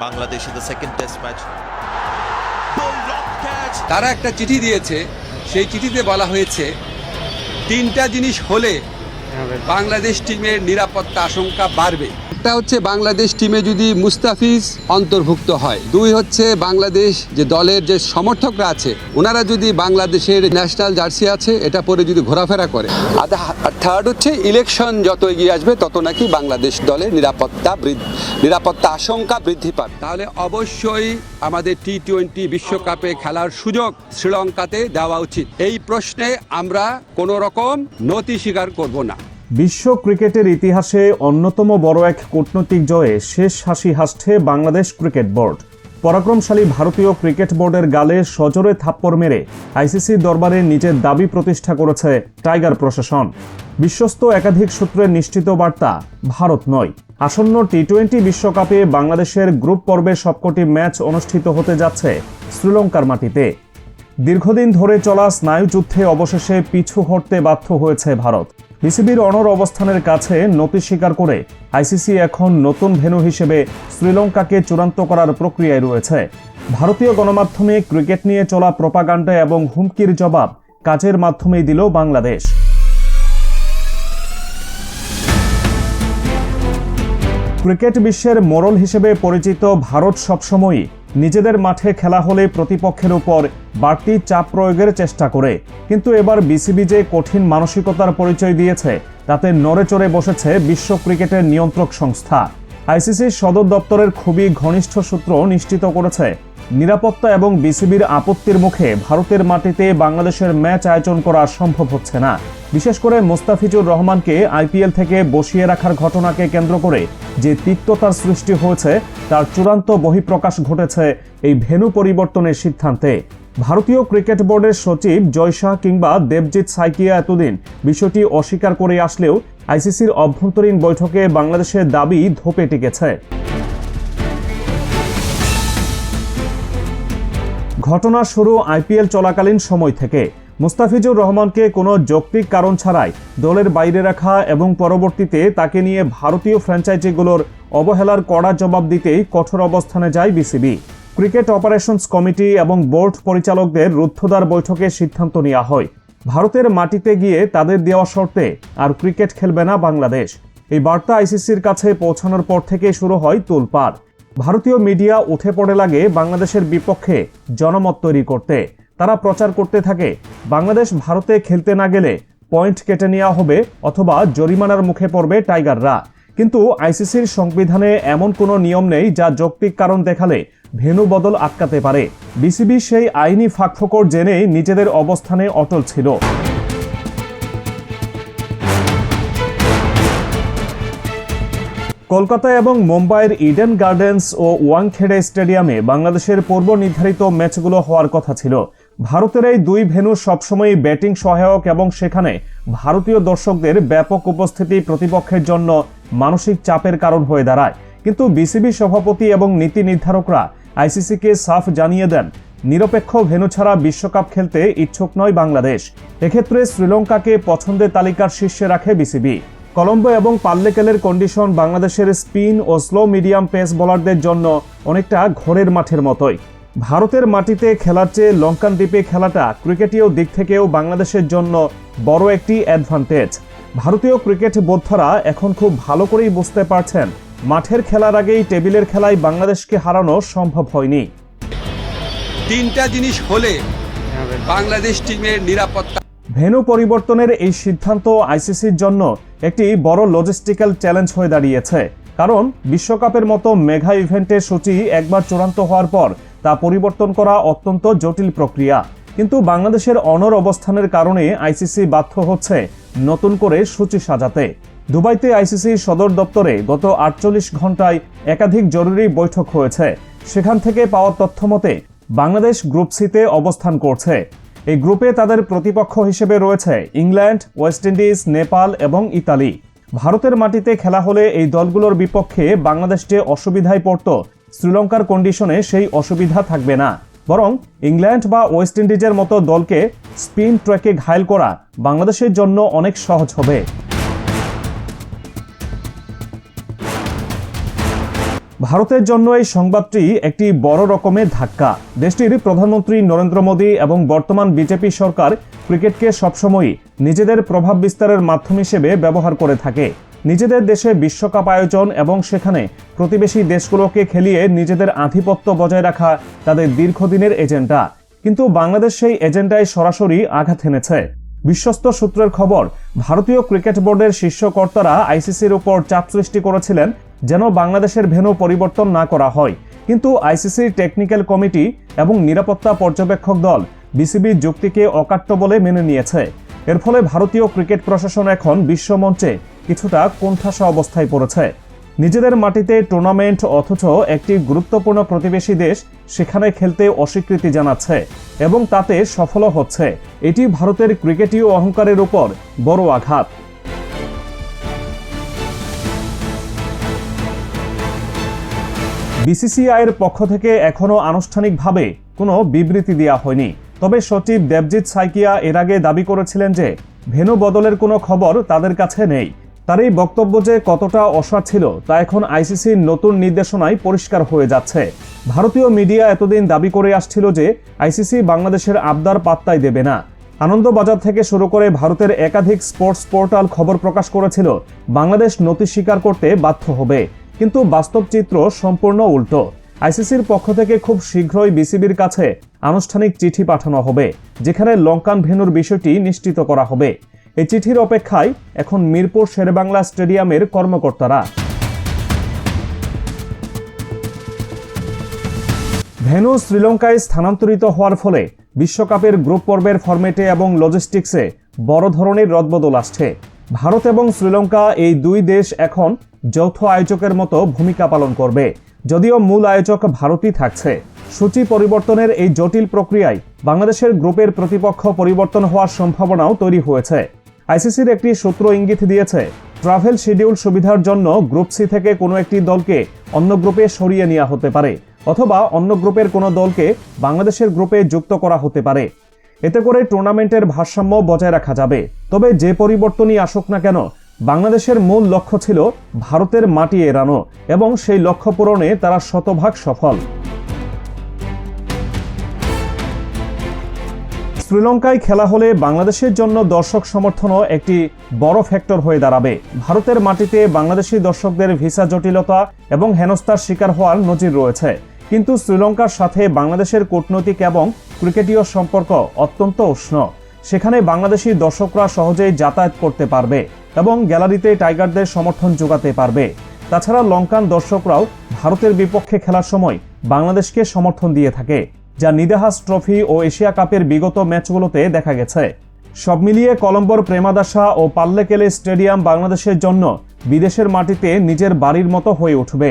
Bangladesh in the second test catch. তারা একটা চিঠি দিয়েছে সেই চিঠিতে বলা হয়েছে তিনটা জিনিস হলে বাংলাদেশ টিমের নিরাপত্তা আশঙ্কা বাড়বে একটা হচ্ছে বাংলাদেশ টিমে যদি মুস্তাফিজ অন্তর্ভুক্ত হয়। দুই হচ্ছে বাংলাদেশ যে দলের যে সমর্থকরা আছে, ওনারা যদি বাংলাদেশের ন্যাশনাল জার্সি আছে, এটা পরে যদি ঘোরাফেরা করে। আর থার্ড হচ্ছে ইলেকশন যত এগিয়ে আসবে, তত নাকি বাংলাদেশ দলের নিরাপত্তা নিরাপত্তা আশঙ্কা বৃদ্ধি পাবে। তাহলে অবশ্যই আমাদের টি টোয়েন্টি বিশ্বকাপে খেলার সুযোগ শ্রীলঙ্কাতে দেওয়া উচিত। এই প্রশ্নে আমরা কোনো রকম নতি স্বীকার করব না। বিশ্ব ক্রিকেটের ইতিহাসে অন্যতম বড় এক কূটনৈতিক জয়ে শেষ হাসি হাসছে বাংলাদেশ ক্রিকেট বোর্ড। পরাক্রমশালী ভারতীয় ক্রিকেট বোর্ডের গালে সজোরে থাপ্পড় মেরে আইসিসির দরবারে নিজের দাবি প্রতিষ্ঠা করেছে টাইগার প্রশাসন। বিশ্বস্ত একাধিক সূত্রের নিশ্চিত বার্তা, ভারত নয়। আসন্ন টি টোয়েন্টি বিশ্বকাপে বাংলাদেশের গ্রুপ পর্বের সবকটি ম্যাচ অনুষ্ঠিত হতে যাচ্ছে শ্রীলঙ্কার মাটিতে। দীর্ঘদিন ধরে চলা স্নায়ুযুদ্ধে অবশেষে পিছু হটতে বাধ্য হয়েছে ভারত। বিসিবির অনর অবস্থানের কাছে নতি স্বীকার করে আইসিসি এখন নতুন ভেন্যু হিসেবে শ্রীলঙ্কাকে চূড়ান্ত করার প্রক্রিয়ায় রয়েছে। ভারতীয় গণমাধ্যমে ক্রিকেট নিয়ে চলা প্রপাগান্ডা এবং হুমকির জবাব কাজের মাধ্যমেই দিল বাংলাদেশ। ক্রিকেট বিশ্বের মোড়ল হিসেবে পরিচিত ভারত সবসময়ই নিজেদের মাঠে খেলা হলে প্রতিপক্ষের উপর বাড়তি চাপ প্রয়োগের চেষ্টা করে। কিন্তু এবার বিসিবি যে কঠিন মানসিকতার পরিচয় দিয়েছে, তাতে নড়ে চড়ে বসেছে বিশ্ব ক্রিকেটের নিয়ন্ত্রক সংস্থা। আইসিসির সদর দপ্তরের খুবই ঘনিষ্ঠ সূত্র নিশ্চিত করেছে নিরাপত্তা এবং বিসিবির আপত্তির মুখে ভারতের মাটিতে বাংলাদেশের ম্যাচ আয়োজন করা সম্ভব হচ্ছে না। বিশেষ করে মোস্তাফিজুর রহমানকে আইপিএল থেকে বসিয়ে রাখার ঘটনাকে কেন্দ্র করে যে তিক্ততার সৃষ্টি হয়েছে, তার চূড়ান্ত বহিঃপ্রকাশ ঘটেছে এই ভেন্যু পরিবর্তনের সিদ্ধান্তে। ভারতীয় ক্রিকেট বোর্ডের সচিব জয় শাহ কিংবা দেবজিৎ সাইকিয়া এতদিন বিষয়টি অস্বীকার করে আসলেও আইসিসির অভ্যন্তরীণ বৈঠকে বাংলাদেশের দাবি ধোপে টিকেছে। ঘটনা শুরু আইপিএল চলাকালীন সময় থেকে। মুস্তাফিজুর রহমানকে কোনো যৌক্তিক কারণ ছাড়াই দলের বাইরে রাখা এবং পরবর্তীতে তাকে নিয়ে ভারতীয় ফ্র্যাঞ্চাইজিগুলোর অবহেলার কড়া জবাব দিতেই কঠোর অবস্থানে যায় বিসিবি। ক্রিকেট অপারেশনস কমিটি এবং বোর্ড পরিচালকদের রুদ্ধদ্বার বৈঠকে সিদ্ধান্ত নেওয়া হয়। ভারতের মাটিতে গিয়ে তাদের দেওয়া শর্তে আর ক্রিকেট খেলবে না বাংলাদেশ। এই বার্তা আইসিসির কাছে পৌঁছানোর পর থেকে শুরু হয় তোলপাড়। ভারতীয় মিডিয়া উঠে পড়ে লাগে বাংলাদেশের বিপক্ষে জনমত তৈরি করতে। তারা প্রচার করতে থাকে, বাংলাদেশ ভারতে খেলতে না গেলে পয়েন্ট কেটে নেওয়া হবে অথবা জরিমানার মুখে পড়বে টাইগাররা। কিন্তু আইসিসির সংবিধানে এমন কোনো নিয়ম নেই যা যৌক্তিক কারণ দেখালে ভেনু বদল আটকাতে পারে। বিসিবি সেই আইনি ফাঁকফোকর জেনে নিজেদের অবস্থানে অটল ছিল। কলকাতা এবং মুম্বাইয়ের ইডেন গার্ডেন্স ও ওয়াংখেড়ে স্টেডিয়ামে বাংলাদেশের পূর্ব নির্ধারিত ম্যাচগুলো হওয়ার কথা ছিল। ভারতের এই দুই ভেন্যু সবসময়ই ব্যাটিং সহায়ক এবং সেখানে ভারতীয় দর্শকদের ব্যাপক উপস্থিতি প্রতিপক্ষের জন্য মানসিক চাপের কারণ হয়ে দাঁড়ায়। কিন্তু বিসিবি সভাপতি এবং নীতি নির্ধারকরা আইসিসিকে সাফ জানিয়ে দেন, নিরপেক্ষ ভেন্যু ছাড়া বিশ্বকাপ খেলতে ইচ্ছুক নয় বাংলাদেশ। এক্ষেত্রে শ্রীলঙ্কাকে পছন্দের তালিকার শীর্ষে রাখে বিসিবি। কলম্বো এবং পাল্লেকেলের কন্ডিশন বাংলাদেশের স্পিন ও স্লো মিডিয়াম পেস বোলারদের জন্য অনেকটা ঘরের মাঠের মতোই। ভারতের মাটিতে খেলার চেয়ে লঙ্কান দ্বীপে খেলাটা ক্রিকেটীয় দিক থেকেও বাংলাদেশের জন্য বড় একটি অ্যাডভান্টেজ ভারতীয় ক্রিকেট বোদ্ধারা এখন খুব ভালো করেই বুঝতে পারছেন মাঠের খেলার আগেই টেবিলের খেলায় বাংলাদেশকে হারানো সম্ভব হয়নি। তিনটা জিনিস হলে বাংলাদেশ টিমের নিরাপত্তা ভেন্যু পরিবর্তনের এই সিদ্ধান্ত আইসিসির জন্য একটি বড় লজিস্টিক্যাল চ্যালেঞ্জ হয়ে দাঁড়িয়েছে। কারণ বিশ্বকাপের মতো মেঘা ইভেন্টের সূচি একবার চূড়ান্ত হওয়ার পর তা পরিবর্তন করা অত্যন্ত জটিল প্রক্রিয়া। কিন্তু বাংলাদেশের অনর অবস্থানের কারণে আইসিসি বাধ্য হচ্ছে নতুন করে সূচি সাজাতে। দুবাইতে আইসিসি সদর দপ্তরে গত আটচল্লিশ ঘন্টায় একাধিক জরুরি বৈঠক হয়েছে। সেখান থেকে পাওয়া তথ্য মতে, বাংলাদেশ গ্রুপ সিতে অবস্থান করছে। এই গ্রুপে তাদের প্রতিপক্ষ হিসেবে রয়েছে ইংল্যান্ড, ওয়েস্ট ইন্ডিজ, নেপাল এবং ইতালি। ভারতের মাটিতে খেলা হলে এই দলগুলোর বিপক্ষে বাংলাদেশ যে অসুবিধায় পড়ত, শ্রীলঙ্কার কন্ডিশনে সেই অসুবিধা থাকবে না। বরং ইংল্যান্ড বা ওয়েস্ট ইন্ডিজের মতো দলকে স্পিন ট্র্যাকে ঘায়ল করা বাংলাদেশের জন্য অনেক সহজ হবে। ভারতের জন্য এই সংবাদটি একটি বড় রকমের ধাক্কা। দেশটির প্রধানমন্ত্রী নরেন্দ্র মোদী এবং বর্তমান বিজেপি সরকার ক্রিকেটকে সবসময়ই নিজেদের প্রভাব বিস্তারের মাধ্যম হিসেবে ব্যবহার করে থাকে। নিজেদের দেশে বিশ্বকাপ আয়োজন এবং সেখানে প্রতিবেশী দেশগুলোকে খেলিয়ে নিজেদের আধিপত্য বজায় রাখা তাদের দীর্ঘদিনের এজেন্ডা। কিন্তু বাংলাদেশ সেই এজেন্ডায় সরাসরি আঘাত এনেছে। বিশ্বস্ত সূত্রের খবর, ভারতীয় ক্রিকেট বোর্ডের শীর্ষ কর্তারা আইসিসির উপর চাপ সৃষ্টি করেছিলেন যেন বাংলাদেশের ভেন্যু পরিবর্তন না করা হয়। কিন্তু আইসিসির টেকনিক্যাল কমিটি এবং নিরাপত্তা পর্যবেক্ষক দল বিসিবির যুক্তিকে অকাট্য বলে মেনে নিয়েছে। এর ফলে ভারতীয় ক্রিকেট প্রশাসন এখন বিশ্বমঞ্চে কিছুটা কোণঠাসা অবস্থায় পড়েছে। নিজেদের মাটিতে টুর্নামেন্ট অথচ একটি গুরুত্বপূর্ণ প্রতিবেশী দেশ সেখানে খেলতে অস্বীকৃতি জানাচ্ছে এবং তাতে সফলও হচ্ছে। এটি ভারতের ক্রিকেটীয় অহংকারের উপর বড় আঘাত। বিসিসিআইয়ের পক্ষ থেকে এখনও আনুষ্ঠানিকভাবে কোনো বিবৃতি দেওয়া হয়নি। তবে সচিব দেবজিৎ সাইকিয়া এর আগে দাবি করেছিলেন যে, ভেনু বদলের কোনো খবর তাদের কাছে নেই। তার এই বক্তব্য যে কতটা অসার ছিল তা এখন আইসিসির নতুন নির্দেশনায় পরিষ্কার হয়ে যাচ্ছে। ভারতীয় মিডিয়া এতদিন দাবি করে আসছিল যে, আইসিসি বাংলাদেশের আবদার পাত্তাই দেবে না। আনন্দবাজার থেকে শুরু করে ভারতের একাধিক স্পোর্টস পোর্টাল খবর প্রকাশ করেছিল, বাংলাদেশ নথি স্বীকার করতে বাধ্য হবে। কিন্তু বাস্তব চিত্র সম্পূর্ণ উল্টো। আইসিসির পক্ষ থেকে খুব শীঘ্রই বিসিবির কাছে আনুষ্ঠানিক চিঠি পাঠানো হবে, যেখানে লঙ্কান ভেন্যুর বিষয়টি নিশ্চিত করা হবে। এই চিঠির অপেক্ষায় এখন মিরপুর শেরেবাংলা স্টেডিয়ামের কর্মকর্তারা। ভেন্যু শ্রীলঙ্কায় স্থানান্তরিত হওয়ার ফলে বিশ্বকাপের গ্রুপ পর্বের ফরম্যাটে এবং লজিস্টিক্সে বড় ধরনের রদবদল আসছে। ভারত এবং শ্রীলঙ্কা এই দুই দেশ এখন যৌথ আয়োজকের মতো ভূমিকা পালন করবে। যদিও মূল আয়োজক ভারতই থাকছে। সূচি পরিবর্তনের এই জটিল প্রক্রিয়ায় বাংলাদেশের গ্রুপের প্রতিপক্ষ পরিবর্তন হওয়ার সম্ভাবনাও তৈরি হয়েছে। আইসিসির একটি সূত্র ইঙ্গিত দিয়েছে, ট্রাভেল শিডিউল সুবিধার জন্য গ্রুপ সি থেকে কোনো একটি দলকে অন্য গ্রুপে সরিয়ে নেওয়া হতে পারে, অথবা অন্য গ্রুপের কোনো দলকে বাংলাদেশের গ্রুপে যুক্ত করা হতে পারে। এতে করে টুর্নামেন্টের ভারসাম্য বজায় রাখা যাবে। তবে যে পরিবর্তনই আসুক না কেন বাংলাদেশের মূল লক্ষ্য ছিল ভারতের মাটি এড়ানো এবং সেই লক্ষ্য পূরণে তারা শতভাগ সফল। শ্রীলঙ্কায় খেলা হলে বাংলাদেশের জন্য দর্শক সমর্থনও একটি বড় ফ্যাক্টর হয়ে দাঁড়াবে। ভারতের মাটিতে বাংলাদেশি দর্শকদের ভিসা জটিলতা এবং হেনস্থার শিকার হওয়ার নজির রয়েছে। কিন্তু শ্রীলঙ্কার সাথে বাংলাদেশের কূটনৈতিক এবং ক্রিকেটীয় সম্পর্ক অত্যন্ত উষ্ণ। সেখানে বাংলাদেশি দর্শকরা সহজেই যাতায়াত করতে পারবে এবং গ্যালারিতে টাইগারদের সমর্থন যোগাতে পারবে। তাছাড়া লঙ্কান দর্শকরাও ভারতের বিপক্ষে খেলার সময় বাংলাদেশকে সমর্থন দিয়ে থাকে, যা নিদাহাস ট্রফি ও এশিয়া কাপের বিগত ম্যাচগুলোতে দেখা গেছে। সব মিলিয়ে কলম্বোর প্রেমাদাসা ও পাল্লেকেলে স্টেডিয়াম বাংলাদেশের জন্য বিদেশের মাটিতে নিজের বাড়ির মতো হয়ে উঠবে।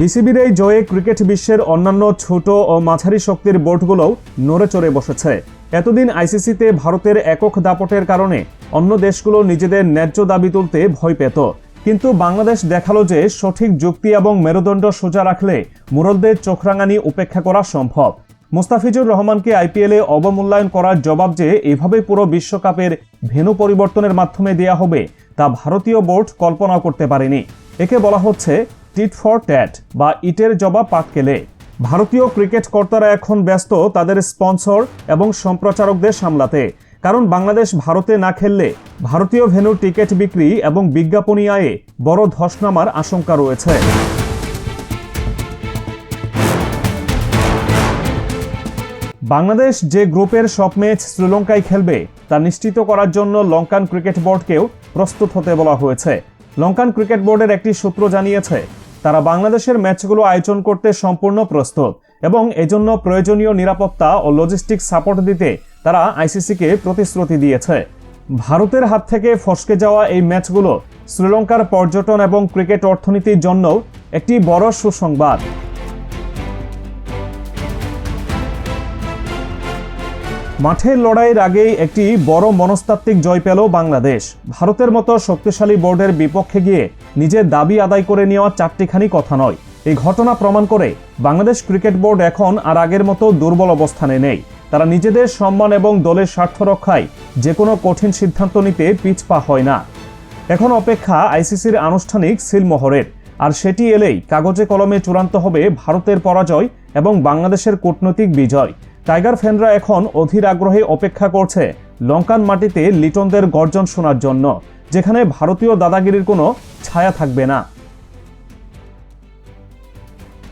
বিসিবির এই জয়ে ক্রিকেট বিশ্বের অন্যান্য ছোট ও মাঝারি শক্তির বোর্ডগুলোও নড়ে চড়ে বসেছে। এতদিন আইসিসিতে ভারতের একক দাপটের কারণে অন্য দেশগুলো নিজেদের ন্যায্য দাবি তুলতে ভয় পেত। কিন্তু বাংলাদেশ দেখাল যে সঠিক যুক্তি এবং মেরুদণ্ড সোজা রাখলে মুরলদের চোখরাঙানি উপেক্ষা করা সম্ভব। মুস্তাফিজুর রহমানকে আইপিএলে অবমূল্যায়ন করার জবাব যে এভাবে পুরো বিশ্বকাপের ভেনু পরিবর্তনের মাধ্যমে দেয়া হবে, তা ভারতীয় বোর্ড কল্পনা করতে পারেনি। একে বলা হচ্ছে টিট ফর ট্যাট বা ইটের জবাব পাটকেলে ভারতীয় ক্রিকেট কর্তারা এখন ব্যস্ত তাদের স্পন্সর এবং সম্প্রচারকদের সামলাতে। কারণ বাংলাদেশ ভারতে না খেললে ভারতীয় ভেন্যুর টিকিট বিক্রি এবং বিজ্ঞাপনী আয়ে বড় ধস নামার আশঙ্কা রয়েছে। বাংলাদেশ যে গ্রুপের সব ম্যাচ শ্রীলঙ্কায় খেলবে তা নিশ্চিত করার জন্য লঙ্কান ক্রিকেট বোর্ডকেও প্রস্তুত হতে বলা হয়েছে। লঙ্কান ক্রিকেট বোর্ডের একটি সূত্র জানিয়েছে তারা বাংলাদেশের ম্যাচগুলো আয়োজন করতে সম্পূর্ণ প্রস্তুত এবং এজন্য প্রয়োজনীয় নিরাপত্তা ও লজিস্টিক সাপোর্ট দিতে তারা আইসিসিকে প্রতিশ্রুতি দিয়েছে। ভারতের হাত থেকে ফসকে যাওয়া এই ম্যাচগুলো শ্রীলঙ্কার পর্যটন এবং ক্রিকেট অর্থনীতির জন্য একটি বড় সুসংবাদ। মাঠের লড়াইয়ের আগেই একটি বড় মনস্তাত্ত্বিক জয় পেল বাংলাদেশ। ভারতের মতো শক্তিশালী বোর্ডের বিপক্ষে গিয়ে নিজের দাবি আদায় করে নেওয়া চারটিখানি কথা নয়। এই ঘটনা প্রমাণ করে বাংলাদেশ ক্রিকেট বোর্ড এখন আর আগের মতো দুর্বল অবস্থানে নেই। তারা নিজেদের সম্মান এবং দলের স্বার্থ রক্ষায় যে কোনো কঠিন সিদ্ধান্ত নিতে পিছপা হয় না। এখন অপেক্ষা আইসিসির আনুষ্ঠানিক সিলমোহরের। আর সেটি এলেই কাগজে কলমে চূড়ান্ত হবে ভারতের পরাজয় এবং বাংলাদেশের কূটনৈতিক বিজয়। টাইগার ফ্যানরা এখন অধীর আগ্রহে অপেক্ষা করছে লঙ্কান মাটিতে লিটনদের গর্জন শোনার জন্য, যেখানে ভারতীয় দাদাগিরির কোনো ছায়া থাকবে না।